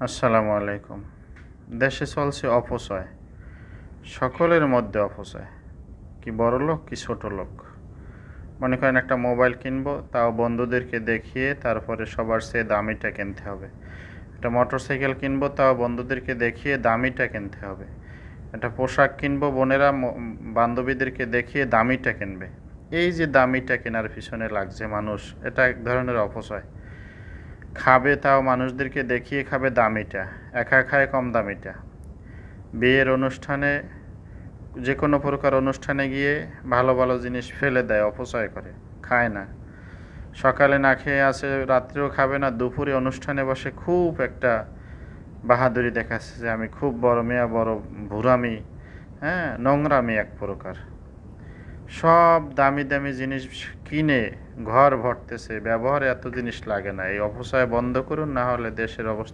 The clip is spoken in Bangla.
আসসালামু আলাইকুম। দেশে চলছে অপচয়। সকলের মধ্যে অপচয়। কি বড় লোক, কি ছোট লোক। মনে করেন একটা মোবাইল কিনবো, তাও বন্ধুদেরকে দেখিয়ে তারপরে সবার সে দামিটা কিনতে হবে। একটা মোটর সাইকেল কিনবো, তাও বন্ধুদেরকে দেখিয়ে দামিটা কিনতে হবে। একটা পোশাক কিনবো, বোনেরা বান্ধবীদেরকে দেখিয়ে দামিটা কিনবে। এই যে দামিটা কেনার পিছনে লাগছে মানুষ, এটা এক ধরনের অপচয়। খাবে তাও মানুষদেরকে দেখিয়ে খাবে দামিটা, একা খায় কম দামিটা। বিয়ের অনুষ্ঠানে যে কোনো প্রকার অনুষ্ঠানে গিয়ে ভালো ভালো জিনিস ফেলে দেয়, অপচয় করে, খায় না। সকালে না খেয়ে আসে, রাত্রেও খাবে না, দুপুরে অনুষ্ঠানে বসে খুব একটা বাহাদুরি দেখাচ্ছে যে আমি খুব বড় মেয়া, বড় ভুরামি হ্যাঁ নোংরামি এক প্রকার। সব দামি দামি জিনিস কিনে ঘর ভরতেছে। ব্যবহারে এত জিনিস লাগে না। এই অপচয় বন্ধ করুন, না হলে দেশের অবস্থা